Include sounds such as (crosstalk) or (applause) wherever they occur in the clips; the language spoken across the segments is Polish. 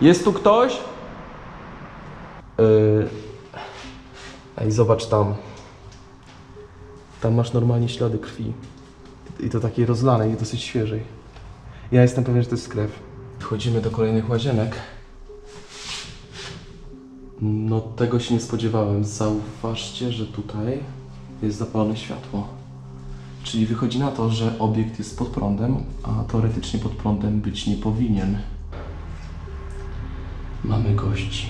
Jest tu ktoś? Yy... Ej, zobacz tam. Tam masz normalnie ślady krwi. I to takiej rozlanej, dosyć świeżej. Ja jestem pewien, że to jest krew. Wchodzimy do kolejnych łazienek. No tego się nie spodziewałem. Zauważcie, że tutaj jest zapalone światło. Czyli wychodzi na to, że obiekt jest pod prądem, a teoretycznie pod prądem być nie powinien. Mamy gości.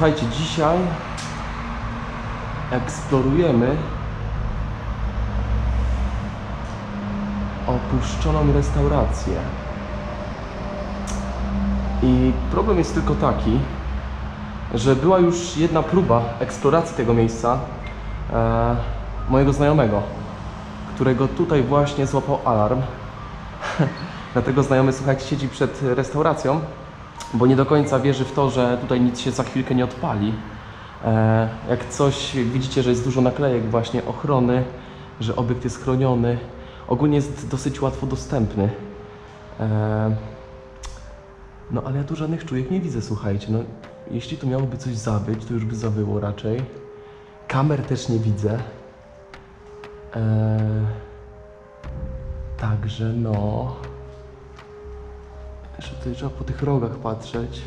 Słuchajcie, dzisiaj eksplorujemy opuszczoną restaurację. I problem jest tylko taki, że była już jedna próba eksploracji tego miejsca e, mojego znajomego, którego tutaj właśnie złapał alarm. (laughs) Dlatego znajomy, słuchajcie, siedzi przed restauracją, bo nie do końca wierzy w to, że tutaj nic się za chwilkę nie odpali. E, jak coś, widzicie, że jest dużo naklejek właśnie ochrony, że obiekt jest chroniony. Ogólnie jest dosyć łatwo dostępny. E, no ale ja tu żadnych czujek nie widzę, słuchajcie. No, jeśli tu miałoby coś zabyć, to już by zabyło raczej. Kamer też nie widzę. E, także no... Jeszcze tutaj trzeba po tych rogach patrzeć.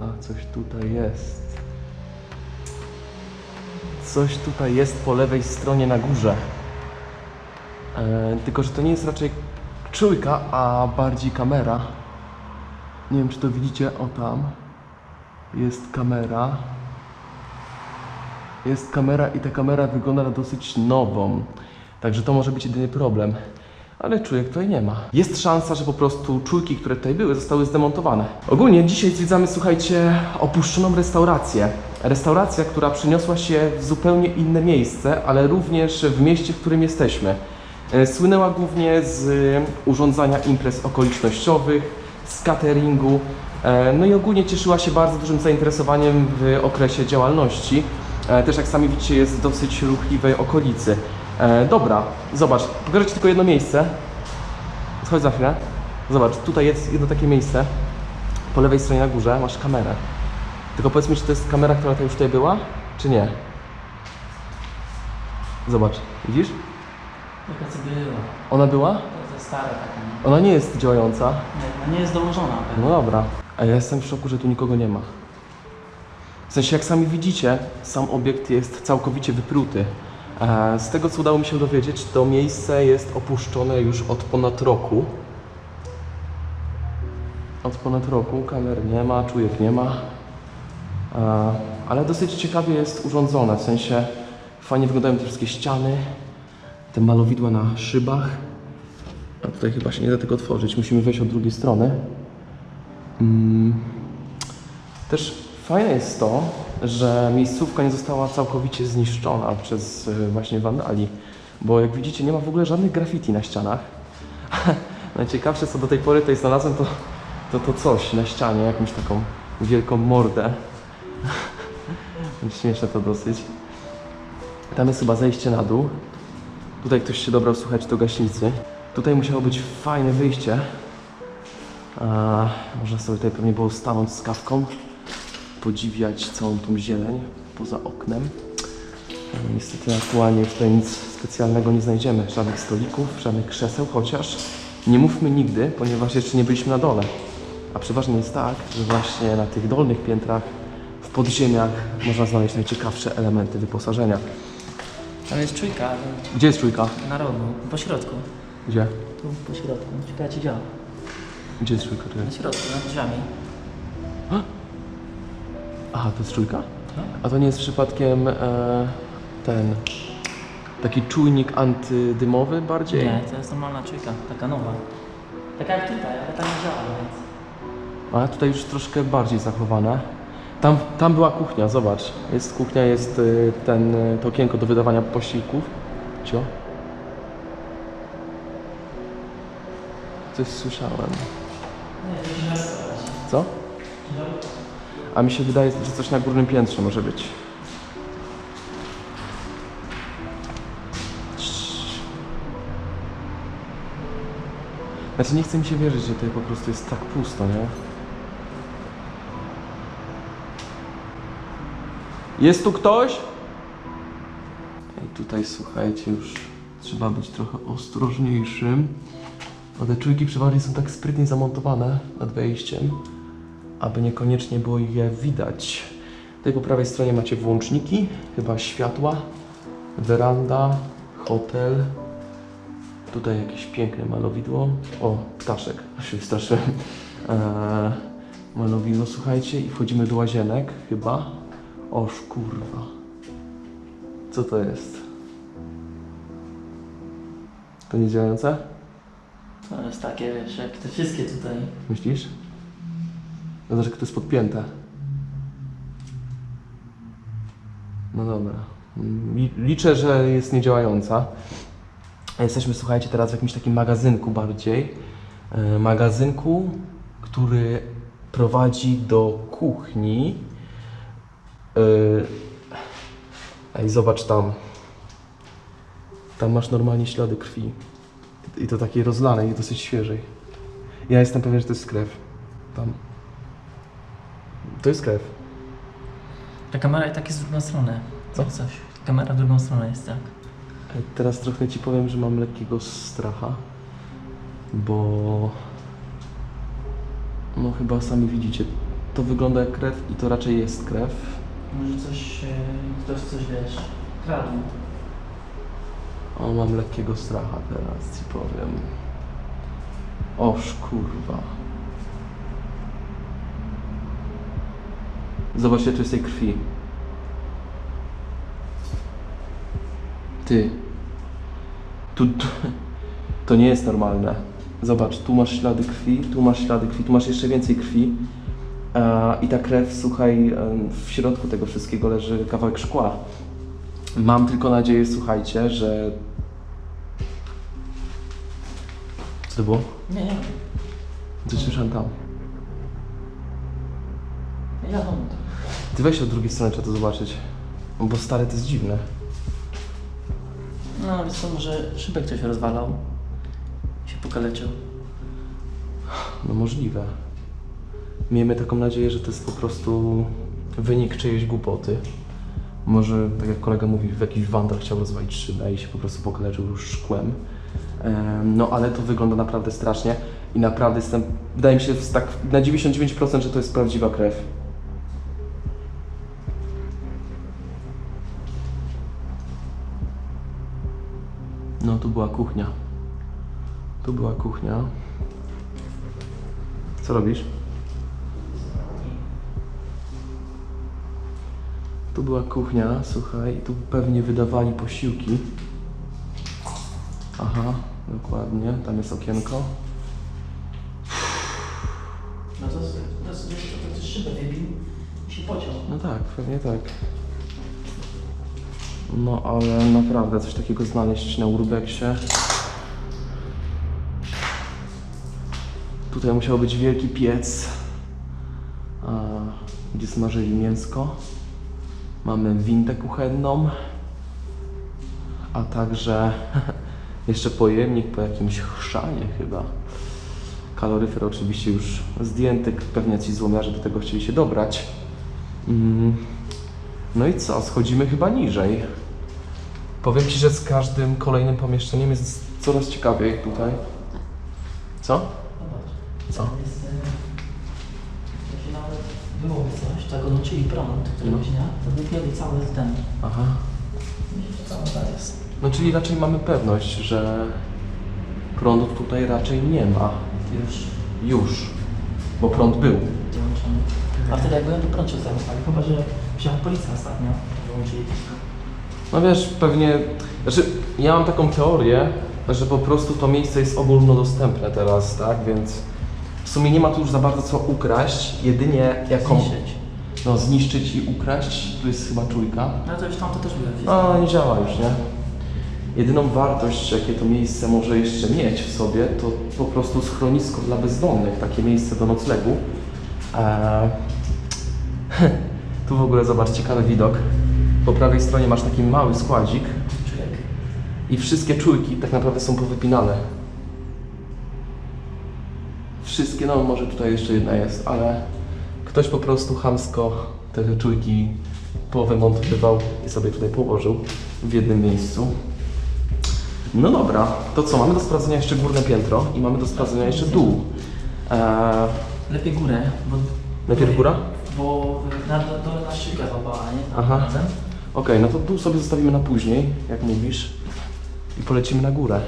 A, coś tutaj jest. Coś tutaj jest po lewej stronie na górze. E, tylko, że to nie jest raczej czujka, a bardziej kamera. Nie wiem, czy to widzicie. O tam. Jest kamera. Jest kamera i ta kamera wygląda na dosyć nową. Także to może być jedyny problem. Ale czujek tutaj nie ma. Jest szansa, że po prostu czujki, które tutaj były, zostały zdemontowane. Ogólnie dzisiaj zwiedzamy, słuchajcie, opuszczoną restaurację. Restauracja, która przeniosła się w zupełnie inne miejsce, ale również w mieście, w którym jesteśmy. E, Słynęła głównie z urządzania imprez okolicznościowych, z cateringu, e, no i ogólnie cieszyła się bardzo dużym zainteresowaniem w okresie działalności. E, Też jak sami widzicie jest w dosyć ruchliwej okolicy. E, dobra, zobacz, pokażę Ci tylko jedno miejsce. Chodź za chwilę. Zobacz, tutaj jest jedno takie miejsce. Po lewej stronie na górze masz kamerę. Tylko powiedz mi, czy to jest kamera, która tutaj już tutaj była, czy nie? Zobacz, widzisz? Jaka co była. Ona była? To, jest stare takie. Ona nie jest działająca. Nie, no nie jest dołożona pewnie. No dobra. A ja jestem w szoku, że tu nikogo nie ma. W sensie, jak sami widzicie, sam obiekt jest całkowicie wypruty. Z tego, co udało mi się dowiedzieć, to miejsce jest opuszczone już od ponad roku. Od ponad roku, kamer nie ma, czujek nie ma. Ale dosyć ciekawie jest urządzone, w sensie fajnie wyglądają te wszystkie ściany, te malowidła na szybach. A tutaj chyba się nie da tego otworzyć, musimy wejść od drugiej strony. Mm. Też fajne jest to, że miejscówka nie została całkowicie zniszczona przez y, właśnie wandali, bo jak widzicie nie ma w ogóle żadnych graffiti na ścianach. (laughs) Najciekawsze co do tej pory tutaj znalazłem to, to, to coś na ścianie, jakąś taką wielką mordę. (laughs) Śmieszne to dosyć. Tam jest chyba zejście na dół. Tutaj ktoś się dobrał słuchać do gaśnicy. Tutaj musiało być fajne wyjście. A, można sobie tutaj pewnie było stanąć z kawką, podziwiać całą tą zieleń poza oknem. Ale niestety aktualnie już tutaj nic specjalnego nie znajdziemy. Żadnych stolików, żadnych krzeseł, chociaż nie mówmy nigdy, ponieważ jeszcze nie byliśmy na dole. A przeważnie jest tak, że właśnie na tych dolnych piętrach, w podziemiach można znaleźć najciekawsze elementy wyposażenia. Tam jest czujka ale Gdzie jest trójka? na rogu, po środku. Gdzie? Tu po środku. Ciekawe czy działa. Gdzie jest trójka? Czekaj. Na środku, nad drzwiami. Aha, to jest trójka? No. A to nie jest przypadkiem e, ten taki czujnik antydymowy bardziej? Nie, to jest normalna czujka, taka nowa. Taka jak tutaj, ale ta nie działa, więc... A tutaj już troszkę bardziej zachowane. Tam, tam była kuchnia, zobacz. Jest kuchnia, jest y, ten, y, to okienko do wydawania posiłków. Cio. Coś słyszałem. Nie, to źle. Co? Źle. A mi się wydaje, że coś na górnym piętrze może być. Znaczy nie chce mi się wierzyć, że tutaj po prostu jest tak pusto, nie? Jest tu ktoś? I tutaj słuchajcie, już trzeba być trochę ostrożniejszym. Bo te czujki przeważnie są tak sprytnie zamontowane nad wejściem aby niekoniecznie było je widać. Tutaj po prawej stronie macie włączniki, chyba światła, weranda, hotel. Tutaj jakieś piękne malowidło. O, ptaszek, się wystraszyłem. Eee, malowidło, słuchajcie, i wchodzimy do łazienek, chyba. Oż kurwa. Co to jest? To nie działające? To jest takie, wiesz, jak te wszystkie tutaj. Myślisz? Zobacz, jak to jest podpięte. No dobra. Li- Liczę, że jest niedziałająca. Jesteśmy, słuchajcie, teraz w jakimś takim magazynku bardziej. E, Magazynku, który prowadzi do kuchni. E, Ej, zobacz tam. Tam masz normalnie ślady krwi. I to takiej rozlanej, dosyć świeżej. Ja jestem pewien, że to jest krew. Tam. To jest krew. Ta kamera i tak jest w drugą stronę. Co? Co? Coś. Kamera w drugą stronę jest, tak. E, Teraz trochę ci powiem, że mam lekkiego stracha, bo no chyba sami widzicie, to wygląda jak krew i to raczej jest krew. Może coś, e, ktoś coś, wiesz, kradł. O, mam lekkiego stracha teraz ci powiem. Oż kurwa. Zobaczcie, tu jest tej krwi. Ty. Tu, tu, to nie jest normalne. Zobacz, tu masz ślady krwi, tu masz ślady krwi, tu masz jeszcze więcej krwi. I ta krew, słuchaj, w środku tego wszystkiego leży kawałek szkła. Mam tylko nadzieję, słuchajcie, że. Co to było? Nie, nie. Coś słyszałem tam. Ja mam to. Ty weź od drugiej strony, trzeba to zobaczyć. Bo stare to jest dziwne. No, więc to może szybek ktoś rozwalał. Się pokaleczył. No możliwe. Miejmy taką nadzieję, że to jest po prostu wynik czyjejś głupoty. Może, tak jak kolega mówi, w jakiś wandal chciał rozwalić szybę i się po prostu pokaleczył już szkłem. Em, No ale to wygląda naprawdę strasznie i naprawdę jestem, wydaje mi się z tak na 99%, że to jest prawdziwa krew. No tu była kuchnia. Tu była kuchnia. Co robisz? Tu była kuchnia, słuchaj, tu pewnie wydawali posiłki. Aha, dokładnie, tam jest okienko. No to, to, to, to, to, to szybę wybił i się pociął. No tak, pewnie tak. No ale naprawdę coś takiego znaleźć na urbexie. Tutaj musiał być wielki piec, gdzie smażyli mięsko. Mamy wintę kuchenną, a także (laughs) jeszcze pojemnik po jakimś chrzanie chyba. Kaloryfer oczywiście już zdjęty, pewnie ci złomiarze do tego chcieli się dobrać. Mm. No i co? Schodzimy chyba niżej. Powiem Ci, że z każdym kolejnym pomieszczeniem jest coraz ciekawiej tutaj. Co? Co? Tam Jest, e, jeśli nawet byłoby coś, tak odłączyli prąd któregoś No. dnia, to by mieli cały ten. Aha. Cały to jest. No czyli raczej mamy pewność, że prądu tutaj raczej nie ma. Już Już. Bo prąd był. Wyłączony. A wtedy jak byłem, to prąd się załapali. Chyba, że wziąłem policję ostatnio. to Wyłączyli wszystko. No wiesz, pewnie. Znaczy, ja mam taką teorię, że po prostu to miejsce jest ogólnodostępne teraz, tak? Więc w sumie nie ma tu już za bardzo co ukraść. Jedynie jaką. Zniszczyć. No, zniszczyć i ukraść. Tu jest chyba czujka. No to już tam to też byłem. No, nie działa już, nie? Jedyną wartość, jakie to miejsce może jeszcze mieć w sobie, to po prostu schronisko dla bezdomnych, takie miejsce do noclegu. Eee, (laughs) tu w ogóle zobacz, ciekawy widok. Po prawej stronie masz taki mały składzik i wszystkie czujki tak naprawdę są powypinane. Wszystkie, no może tutaj jeszcze jedna jest, ale ktoś po prostu chamsko te czujki powymontowywał i sobie tutaj położył w jednym miejscu. No dobra, to co? Mamy do sprawdzenia jeszcze górne piętro i mamy do sprawdzenia jeszcze dół. Eee, Lepiej górę, bo... najpierw góra? Bo na, do, na szybkę złapała, nie? Tam Aha. razem. Okej, no to dół sobie zostawimy na później, jak mówisz. I polecimy na górę.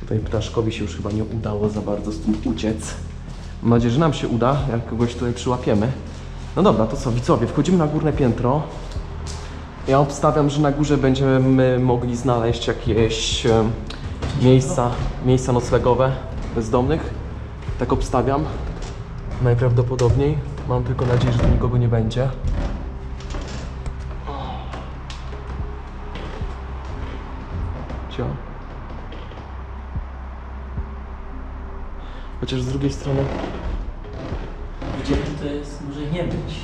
Tutaj ptaszkowi się już chyba nie udało za bardzo stąd uciec. Mam nadzieję, że nam się uda, jak kogoś tutaj przyłapiemy. No dobra, to co, widzowie, wchodzimy na górne piętro. Ja obstawiam, że na górze będziemy mogli znaleźć jakieś miejsca, miejsca noclegowe bezdomnych. Tak obstawiam. Najprawdopodobniej. Mam tylko nadzieję, że tu nikogo nie będzie. Cio. Chociaż z drugiej strony, Gdzie to jest, może nie być.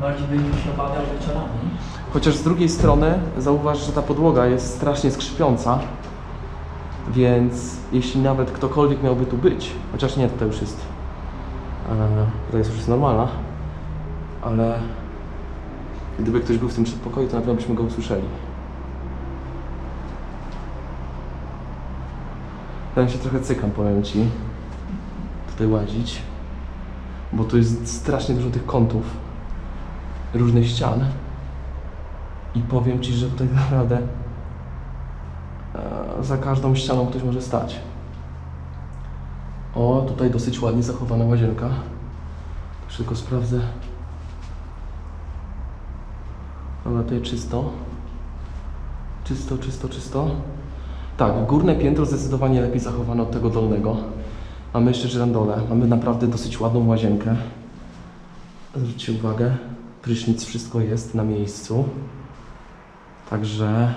Bardziej bym się obawiał wieczorami. chociaż z drugiej strony zauważ, że ta podłoga jest strasznie skrzypiąca. Więc jeśli nawet ktokolwiek miałby tu być, chociaż nie, tutaj już jest, e, tutaj jest już jest normalna, ale gdyby ktoś był w tym przedpokoju, to na pewno byśmy go usłyszeli. Ja się trochę cykam, powiem Ci, tutaj łazić, bo tu jest strasznie dużo tych kątów, różnych ścian i powiem Ci, że tutaj (laughs) naprawdę e, za każdą ścianą ktoś może stać. O, tutaj dosyć ładnie zachowana łazienka. Już tylko sprawdzę. Dobra, tutaj czysto. Czysto, czysto, czysto. Tak, górne piętro zdecydowanie lepiej zachowane od tego dolnego. Mamy jeszcze żyrandole. Mamy naprawdę dosyć ładną łazienkę. Zwróćcie uwagę, prysznic, wszystko jest na miejscu. Także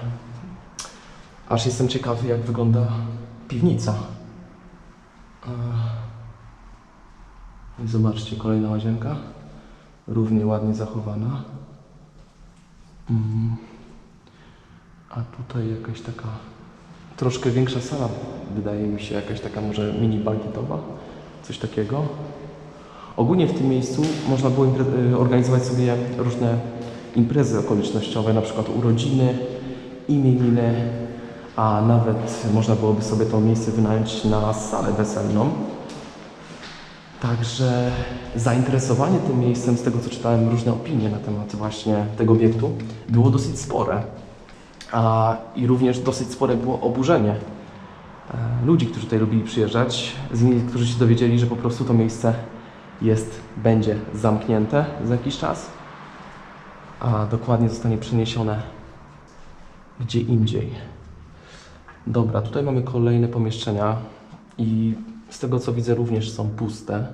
aż jestem ciekawy, jak wygląda piwnica. Ech. I zobaczcie, kolejna łazienka. Równie ładnie zachowana. Mm. A tutaj jakaś taka troszkę większa sala, wydaje mi się, jakaś taka może mini bankietowa, coś takiego. Ogólnie w tym miejscu można było y, organizować sobie różne imprezy okolicznościowe, na przykład urodziny, imieniny, a nawet można byłoby sobie to miejsce wynająć na salę weselną. Także zainteresowanie tym miejscem, z tego co czytałem różne opinie na temat właśnie tego obiektu, było dosyć spore. A, I również dosyć spore było oburzenie e, ludzi, którzy tutaj lubili przyjeżdżać, z nich, którzy się dowiedzieli, że po prostu to miejsce jest, będzie zamknięte za jakiś czas, a dokładnie zostanie przeniesione gdzie indziej. Dobra, tutaj mamy kolejne pomieszczenia i z tego co widzę również są puste.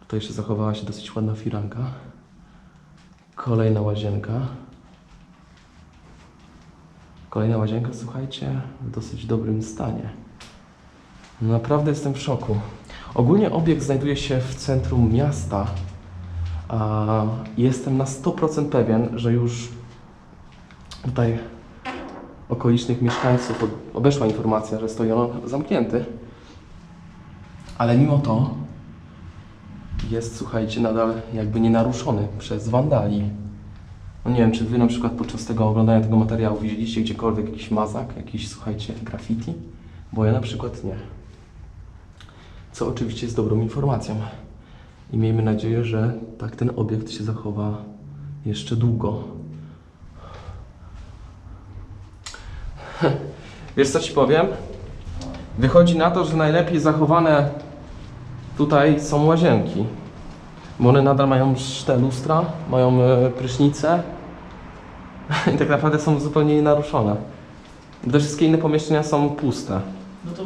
Tutaj jeszcze zachowała się dosyć ładna firanka. Kolejna łazienka. Kolejna łazienka, słuchajcie, w dosyć dobrym stanie. Naprawdę jestem w szoku. Ogólnie obiekt znajduje się w centrum miasta. A jestem na 100% pewien, że już tutaj okolicznych mieszkańców obeszła informacja, że stoi on zamknięty. Ale mimo to jest, słuchajcie, nadal jakby nie naruszony przez wandali. No nie wiem, czy wy na przykład podczas tego oglądania tego materiału widzieliście gdziekolwiek jakiś mazak, jakiś, słuchajcie, graffiti? Bo ja na przykład nie. Co oczywiście jest dobrą informacją. I miejmy nadzieję, że tak ten obiekt się zachowa jeszcze długo. (laughs) Wiesz co ci powiem? Wychodzi na to, że najlepiej zachowane Tutaj są łazienki. Bo one nadal mają te lustra, mają e, prysznice (laughs) i tak naprawdę są zupełnie nienaruszone. Te wszystkie inne pomieszczenia są puste. No to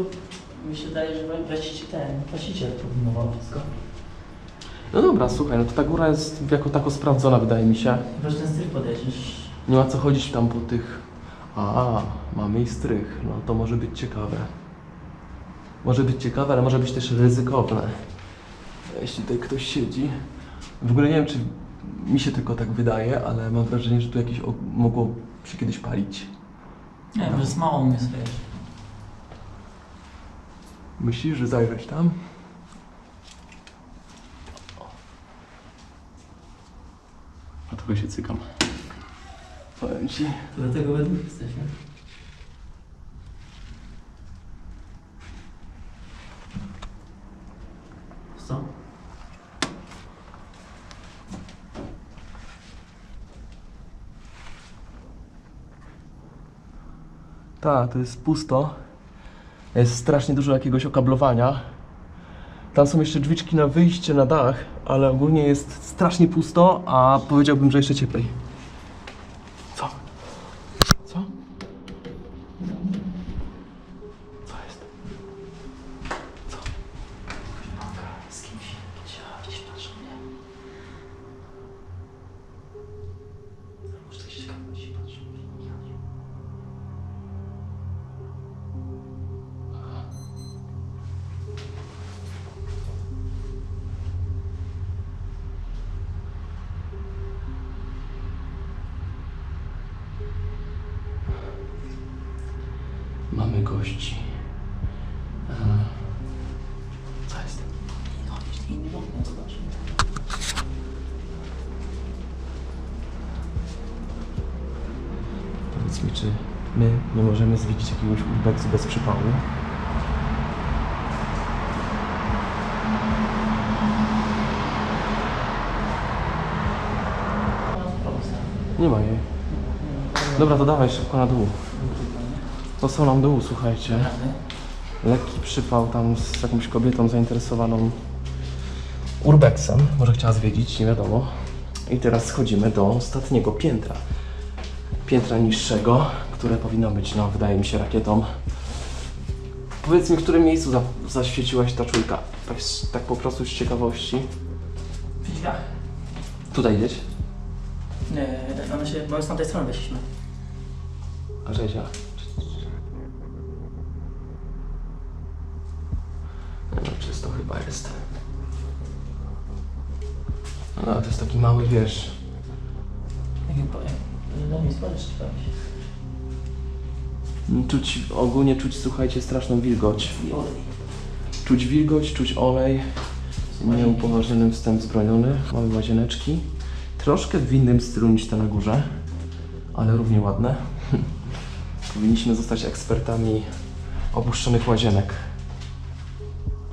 mi się wydaje, że właściciel, ten, właściciel próbował wszystko. No dobra, słuchaj, no to ta góra jest jako tako sprawdzona, wydaje mi się. Chyba, że ten styl podejdziesz. Nie ma co chodzić tam po tych. A, mamy i strych. No to może być ciekawe. Może być ciekawe, ale może być też ryzykowne. Jeśli tutaj ktoś siedzi. W ogóle nie wiem, czy mi się tylko tak wydaje, ale mam wrażenie, że tu jakieś o- mogło się kiedyś palić. Nie wiem, że z małą mnie wiesz. Myślisz, że zajrzeć tam? A trochę się cykam. Powiem ci. Dlatego we dwóch jesteśmy. Co? Tak, to jest pusto. Jest strasznie dużo jakiegoś okablowania. Tam są jeszcze drzwiczki na wyjście na dach, ale ogólnie jest strasznie pusto, a powiedziałbym, że jeszcze cieplej. Mamy gości. Co jest? No, jeśli inni okno zobaczymy. Powiedz mi, czy my nie możemy zwiedzić jakiegoś urbexu bez przypału? Nie ma jej. Dobra, to dawaj szybko na dół. To są nam dół, słuchajcie. Lekki przypał tam z jakąś kobietą zainteresowaną urbexem. Może chciała zwiedzić, nie wiadomo. I teraz schodzimy do ostatniego piętra. Piętra niższego, które powinno być, no wydaje mi się, rakietą. Powiedz mi, w którym miejscu za, zaświeciłaś ta czujka? Tak, tak po prostu z ciekawości. W drzwiach. Tutaj gdzieś? Nie, one się, bo z tamtej strony weszliśmy. A Rzezia. No, czysto chyba jest. No, to jest taki mały, wiesz? No mi spalisz czy pewnie. czuć, ogólnie czuć, słuchajcie, straszną wilgoć. Czuć wilgoć, czuć olej. Nieupoważnionym wstęp zbroniony. Mamy łazieneczki. Troszkę w innym stylu niż te na górze, ale równie ładne. (laughs) Powinniśmy zostać ekspertami opuszczonych łazienek.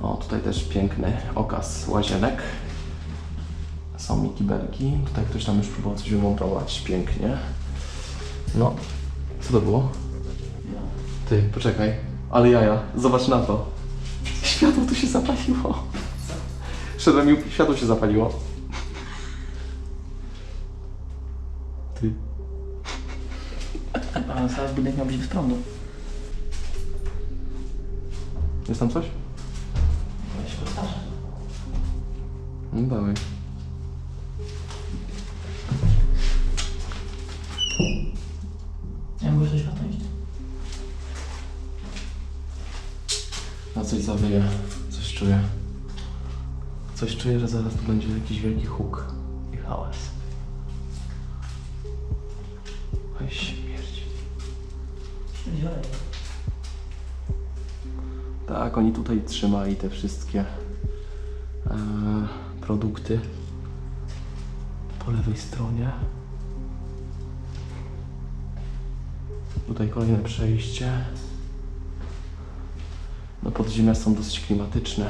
O, tutaj też piękny okaz łazienek. Są mi kibelki. Tutaj ktoś tam już próbował coś wymontować. Pięknie. No, co to było? Ty, poczekaj. Ale jaja, zobacz na to. Światło tu się zapaliło. Szedłem i światło się zapaliło. Ty. A cały budynek miał być bez prądu. Jest tam coś? No dawaj. Ja mogę światło iść? A coś zawyje. Coś czuję. Coś czuję, że zaraz tu będzie jakiś wielki huk i hałas. Oj, śmierć. Tak, oni tutaj trzymali te wszystkie e, produkty po lewej stronie. Tutaj kolejne przejście. No podziemia są dosyć klimatyczne.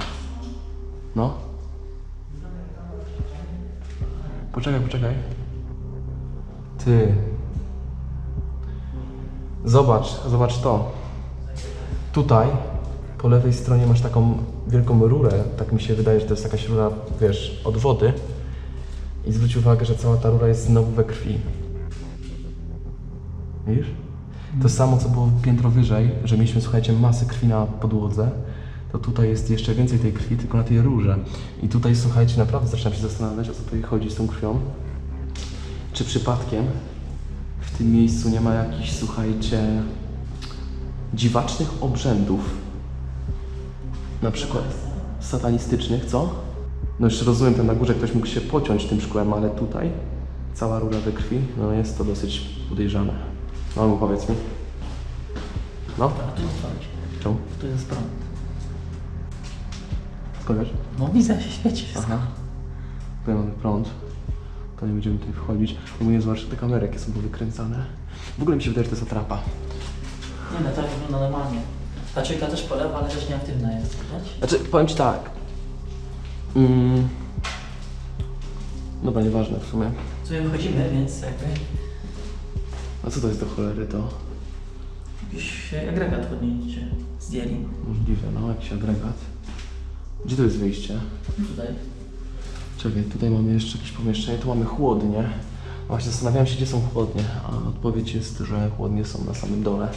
No. Poczekaj, poczekaj. Ty. Zobacz, zobacz to. Tutaj Po lewej stronie masz taką wielką rurę, tak mi się wydaje, że to jest jakaś rura, wiesz, od wody. I zwróć uwagę, że cała ta rura jest znowu we krwi. Widzisz? To samo, co było piętro wyżej, że mieliśmy, słuchajcie, masę krwi na podłodze, to tutaj jest jeszcze więcej tej krwi, tylko na tej rurze. I tutaj, słuchajcie, naprawdę zaczynam się zastanawiać, o co tutaj chodzi z tą krwią. Czy przypadkiem w tym miejscu nie ma jakichś, słuchajcie, dziwacznych obrzędów? Na przykład satanistycznych, co? No już rozumiem, ten na górze ktoś mógł się pociąć tym szkłem, ale tutaj cała rura we krwi, no jest to dosyć podejrzane. No powiedz mi. No, A tu sprawdź. czemu? Tu jest prąd. Skąd wiesz? No widzę, się świeci wszystko. Aha. Tutaj mamy prąd. To nie będziemy tutaj wchodzić. Ogólnie zobacz, te kamery jakie są wykręcane. W ogóle mi się wydaje, że to jest atrapa. Nie no, tak wygląda normalnie. Ta czujka też polewa, ale też nieaktywna jest, widać? Znaczy, powiem Ci tak. Mm. Dobra, nieważne w sumie. W sumie wychodzimy, więc jakby A co to jest do cholery to? jakiś agregat chodniczy zdjęli. Możliwe, no, jakiś agregat. Gdzie to jest wyjście? Tutaj. Czekaj, tutaj mamy jeszcze jakieś pomieszczenie, tu mamy chłodnie. Właśnie zastanawiałem się, gdzie są chłodnie, a odpowiedź jest, że chłodnie są na samym dole,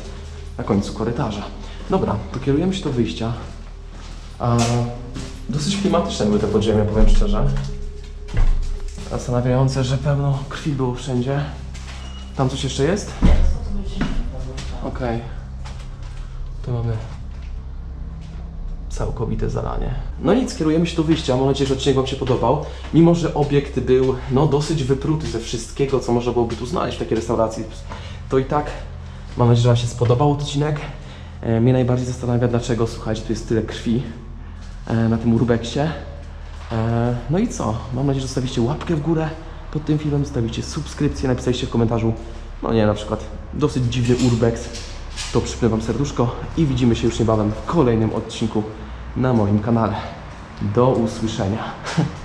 na końcu korytarza. Dobra, to kierujemy się do wyjścia. A, dosyć klimatyczne były te podziemia, powiem szczerze. Zastanawiające, że pełno krwi było wszędzie. Tam coś jeszcze jest? Okej. Tu mamy całkowite zalanie. No nic, kierujemy się do wyjścia. Mam nadzieję, że odcinek Wam się podobał. Mimo, że obiekt był no, dosyć wypruty ze wszystkiego, co można byłoby tu znaleźć w takiej restauracji, to i tak mam nadzieję, że Wam się spodobał odcinek. E, mnie najbardziej zastanawia, dlaczego, słuchajcie, tu jest tyle krwi e, na tym urbeksie. E, no i co? Mam nadzieję, że zostawicie łapkę w górę pod tym filmem, zostawicie subskrypcję, napisaliście w komentarzu, no nie, na przykład dosyć dziwny urbex, to przypnę Wam serduszko i widzimy się już niebawem w kolejnym odcinku na moim kanale. Do usłyszenia. (laughs)